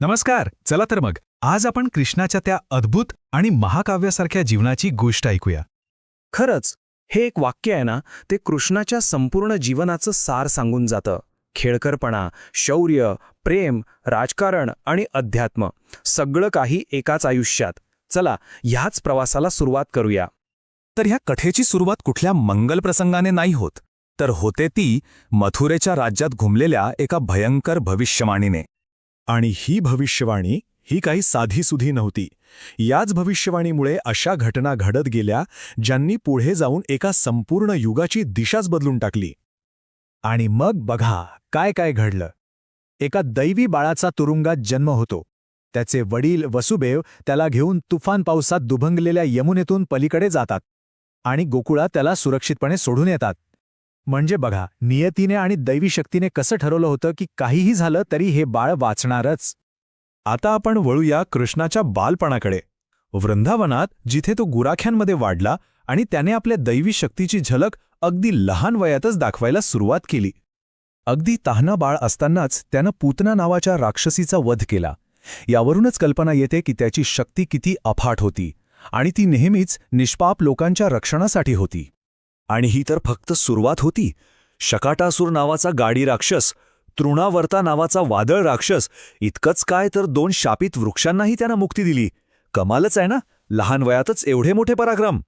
नमस्कार चला तर मग. आज आपण कृष्णाच्या त्या अद्भुत आणि महाकाव्यासारख्या जीवनाची गोष्ट ऐकूया. खरंच हे एक वाक्य आहे ना ते कृष्णाच्या संपूर्ण जीवनाचं सार सांगून जातं. खेळकरपणा शौर्य प्रेम राजकारण आणि अध्यात्म सगळं काही एकाच आयुष्यात. चला ह्याच प्रवासाला सुरुवात करूया. तर ह्या कथेची सुरुवात कुठल्या मंगल प्रसंगाने नाही होत. तर होते ती मथुरेच्या राज्यात घुमलेल्या एका भयंकर भविष्यवाणीने. आणि ही भविष्यवाणी ही काही साधीसुधी नव्हती. याच भविष्यवाणीमुळे अशा घटना घडत गेल्या ज्यांनी पुढे जाऊन एका संपूर्ण युगाची दिशाच बदलून टाकली. आणि मग बघा काय काय घडलं. एका दैवी बाळाचा तुरुंगात जन्म होतो. त्याचे वडील वसुदेव त्याला घेऊन तुफान पावसात दुभंगलेल्या यमुनेतून पलीकडे जातात. आणि गोकुळा त्याला सुरक्षितपणे सोडून येतात. म्हणजे बघा नियतीने आणि दैवी शक्तीने कसं ठरवलं होतं की काहीही झालं तरी हे बाळ वाचणारच. आता आपण वळूया कृष्णाच्या बालपणाकडे. वृंदावनात जिथे तो गुराख्यांमध्ये वाढला आणि त्याने आपल्या दैवी शक्तीची झलक अगदी लहान वयातच दाखवायला सुरुवात केली. अगदी ताहना बाळ असतानाच त्यानं पूतना नावाच्या राक्षसीचा वध केला. यावरूनच कल्पना येते की त्याची शक्ती किती अफाट होती आणि ती नेहमीच निष्पाप लोकांच्या रक्षणासाठी होती. आणि ही तर फक्त सुरुवात होती. शकाटासूर नावाचा गाडी राक्षस तृणावर्ता नावाचा वादळ राक्षस इतकंच काय तर दोन शापित वृक्षांनाही त्यानं मुक्ती दिली. कमालच आहे ना? लहान वयातच एवढे मोठे पराक्रम.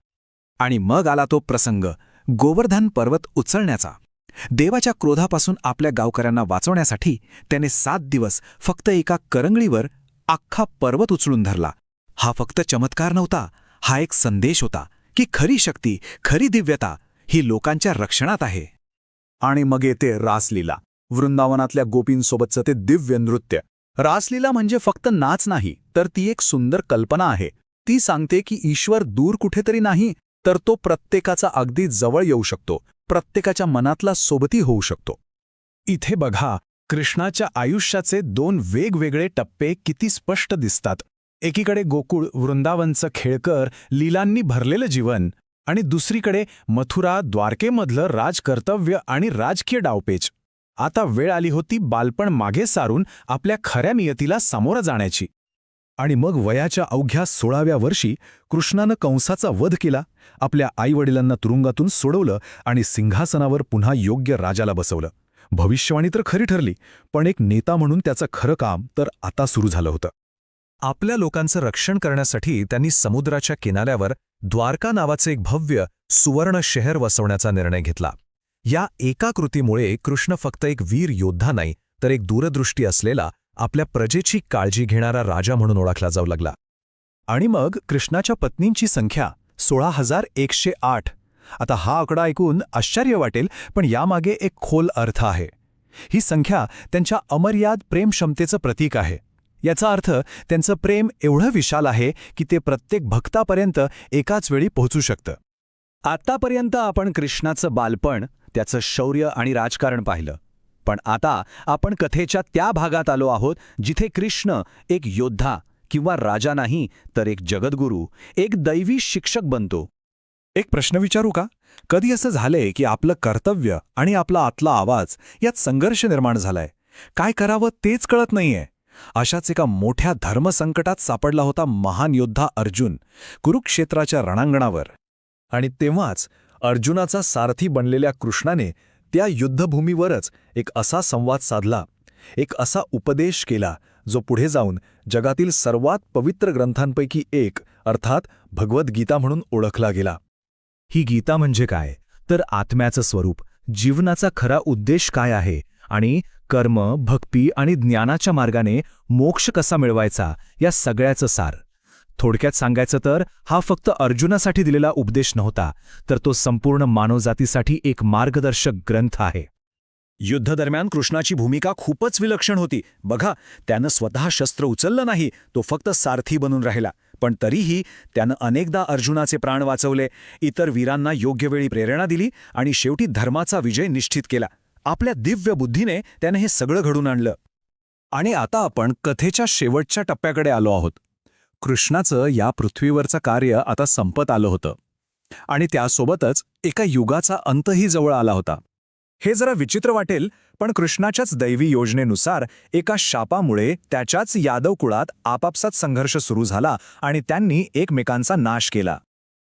आणि मग आला तो प्रसंग गोवर्धन पर्वत उचलण्याचा. देवाच्या क्रोधापासून आपल्या गावकऱ्यांना वाचवण्यासाठी त्याने सात दिवस फक्त एका करंगळीवर अख्खा पर्वत उचलून धरला. हा फक्त चमत्कार नव्हता हा एक संदेश होता की खरी शक्ती खरी दिव्यता ही लोकांच्या रक्षणात आहे. आणि मग येते रासलीला वृंदावनातल्या गोपींसोबतचं ते दिव्य नृत्य. रासलीला म्हणजे फक्त नाच नाही तर ती एक सुंदर कल्पना आहे. ती सांगते की ईश्वर दूर कुठेतरी नाही तर तो प्रत्येकाचा अगदी जवळ येऊ शकतो प्रत्येकाच्या मनातला सोबती होऊ शकतो. इथे बघा कृष्णाच्या आयुष्याचे दोन वेगवेगळे टप्पे किती स्पष्ट दिसतात. एकीकडे गोकुळ वृंदावनचं खेळकर लीलांनी भरलेलं जीवन आणि दुसरीकडे मथुरा द्वारकेमधलं राजकर्तव्य आणि राजकीय डावपेच. आता वेळ आली होती बालपण मागे सारून आपल्या खऱ्या नियतीला सामोरं जाण्याची. आणि मग वयाच्या अवघ्या सोळाव्या वर्षी कृष्णानं कंसाचा वध केला आपल्या आईवडिलांना तुरुंगातून सोडवलं आणि सिंहासनावर पुन्हा योग्य राजाला बसवलं. भविष्यवाणी तर खरी ठरली पण एक नेता म्हणून त्याचं खरं काम तर आता सुरू झालं होतं. आपल्या लोकांचं रक्षण करण्यासाठी त्यांनी समुद्राच्या किनाऱ्यावर द्वारका नावाचे एक भव्य सुवर्ण शहर वसवण्याचा निर्णय घेतला. या एका कृतीमुळे कृष्ण फक्त एक वीर योद्धा नाही तर एक दूरदृष्टी असलेला आपल्या प्रजेची काळजी घेणारा राजा म्हणून ओळखला जाऊ लागला. आणि मग कृष्णाच्या पत्नींची संख्या सोळा हजार एकशे आठ. आता हा आकडा ऐकून आश्चर्य वाटेल पण यामागे एक खोल अर्थ आहे. ही संख्या त्यांच्या अमर्याद प्रेमक्षमतेचं प्रतीक आहे. याचा अर्थ त्यांचं प्रेम एवढं विशाल आहे की ते प्रत्येक भक्तापर्यंत एकाच वेळी पोहोचू शकतं. आत्तापर्यंत आपण कृष्णाचं बालपण त्याचं शौर्य आणि राजकारण पाहिलं. पण आता आपण कथेच्या त्या भागात आलो आहोत जिथे कृष्ण एक योद्धा किंवा राजा नाही तर एक जगद्गुरू एक दैवी शिक्षक बनतो. एक प्रश्न विचारू का? कधी असं झालंय की आपलं कर्तव्य आणि आपला आतला आवाज यात संघर्ष निर्माण झालाय? काय करावं तेच कळत नाहीये. अशाच एका मोठ्या धर्मसंकटात सापडला होता महान योद्धा अर्जुन कुरुक्षेत्राच्या रणांगणावर. आणि तेव्हाच अर्जुनाचा सारथी बनलेल्या कृष्णाने त्या युद्धभूमीवरच एक असा संवाद साधला एक असा उपदेश केला जो पुढे जाऊन जगातील सर्वात पवित्र ग्रंथांपैकी एक अर्थात भगवद्गीता म्हणून ओळखला गेला. ही गीता म्हणजे काय? तर आत्म्याचं स्वरूप जीवनाचा खरा उद्देश काय आहे? आणि कर्म भक्ती आणि ज्ञानाच्या मार्गाने मोक्ष कसा मिळवायचा या सगळ्याचं सार. थोडक्यात सांगायचं तर हा फक्त अर्जुनासाठी दिलेला उपदेश नव्हता तर तो संपूर्ण मानवजातीसाठी एक मार्गदर्शक ग्रंथ आहे. युद्धदरम्यान कृष्णाची भूमिका खूपच विलक्षण होती. बघा त्यानं स्वतः शस्त्र उचललं नाही तो फक्त सारथी बनून राहिला. पण तरीही त्यानं अनेकदा अर्जुनाचे प्राण वाचवले इतर वीरांना योग्य वेळी प्रेरणा दिली आणि शेवटी धर्माचा विजय निश्चित केला. आपल्या दिव्य बुद्धीने त्यानं हे सगळं घडून आणलं. आणि आता आपण कथेच्या शेवटच्या टप्प्याकडे आलो आहोत. कृष्णाचं या पृथ्वीवरचं कार्य आता संपत आलं होतं. आणि त्यासोबतच एका युगाचा अंतही जवळ आला होता. हे जरा विचित्र वाटेल पण कृष्णाच्याच दैवी योजनेनुसार एका शापामुळे त्याच्याच यादव कुळात आपापसात संघर्ष सुरू झाला आणि त्यांनी एकमेकांचा नाश केला.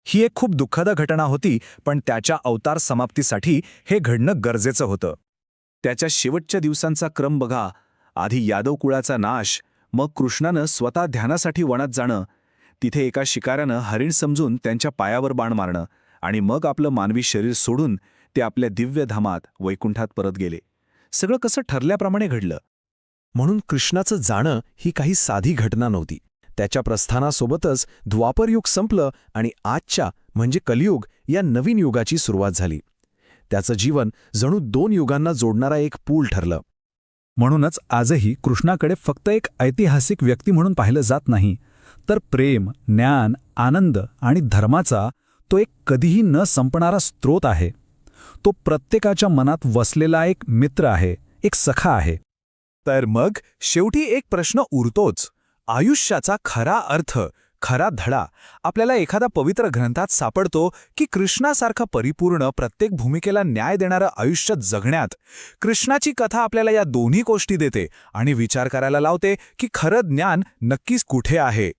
ही एक खूप दुःखद घटना होती पण त्याच्या अवतार समाप्तीसाठी हे घडणं गरजेचं होतं. त्याच्या शेवटच्या दिवसांचा क्रम बघा. आधी यादव कुळाचा नाश मग कृष्णानं स्वतः ध्यानासाठी वनात जाणं. तिथे एका शिकाऱ्यानं हरिण समजून त्यांच्या पायावर बाण मारणं आणि मग आपलं मानवी शरीर सोडून ते आपल्या दिव्य धामात वैकुंठात परत गेले. सगळं कसं ठरल्याप्रमाणे घडलं. म्हणून कृष्णाचं जाणं ही काही साधी घटना नव्हती. त्याच्या प्रस्थानासोबतच द्वापरयुग संपलं आणि आजच्या म्हणजे कलियुग या नवीन युगाची सुरुवात झाली. त्याचं जीवन जणू दोन युगांना जोडणारा एक पूल ठरलं. म्हणूनच आजही कृष्णाकडे फक्त एक ऐतिहासिक व्यक्ती म्हणून पाहिलं जात नाही तर प्रेम ज्ञान आनंद आणि धर्माचा तो एक कधीही न संपणारा स्रोत आहे. तो प्रत्येकाच्या मनात वसलेला एक मित्र आहे एक सखा आहे. तर मग शेवटी एक प्रश्न उरतोच आयुष्याचा खरा अर्थ खरा धडा आपल्याला एखादा पवित्र ग्रंथात सापडतो की कृष्णासारखं परिपूर्ण प्रत्येक भूमिकेला न्याय देणारं आयुष्य जगण्यात. कृष्णाची कथा आपल्याला या दोन्ही गोष्टी देते आणि विचार करायला लावते की खरं ज्ञान नक्कीच कुठे आहे.